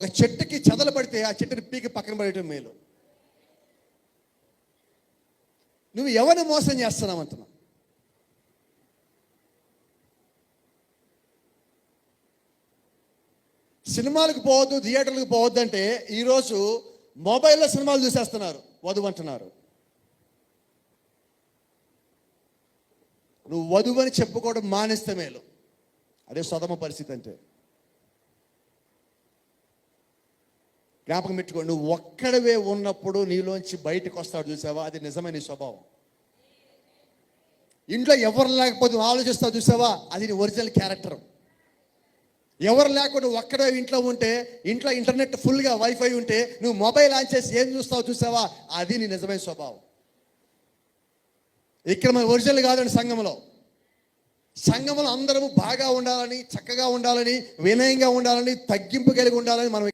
ఒక చెట్టుకి చెదలు పడితే ఆ చెట్టుని పీకి పక్కన పడేయటం మేలు. నువ్వు ఎవరిని మోసం చేస్తున్నావు అంటున్నా? సినిమాలకు పోవద్దు థియేటర్లకు పోవద్దు అంటే ఈరోజు మొబైల్లో సినిమాలు చూసేస్తున్నారు. వధువు అంటున్నారు. నువ్వు వధువు అని చెప్పుకోవడం మానేస్తే మేలు. అదే సొదమ పరిస్థితి అంటే. జ్ఞాపకం పెట్టుకో నువ్వు ఒక్కడవే ఉన్నప్పుడు నీలోంచి బయటకు వస్తాడు చూసావా? అది నిజమైన నీ స్వభావం. ఇంట్లో ఎవరు లేకపోతే నువ్వు ఆలోచిస్తావు చూసావా? అది నీ ఒరిజినల్ క్యారెక్టర్. ఎవరు లేకుండా ఒక్కడే ఇంట్లో ఉంటే ఇంట్లో ఇంటర్నెట్ ఫుల్గా వైఫై ఉంటే నువ్వు మొబైల్ ఆన్ చేసి ఏం చూస్తావు చూసావా? అది నీ నిజమైన స్వభావం. ఇక్కడ మన ఒరిజినల్ కాదండి సంఘంలో. సంఘంలో అందరము బాగా ఉండాలని చక్కగా ఉండాలని వినయంగా ఉండాలని తగ్గింపు కలిగి ఉండాలని మనం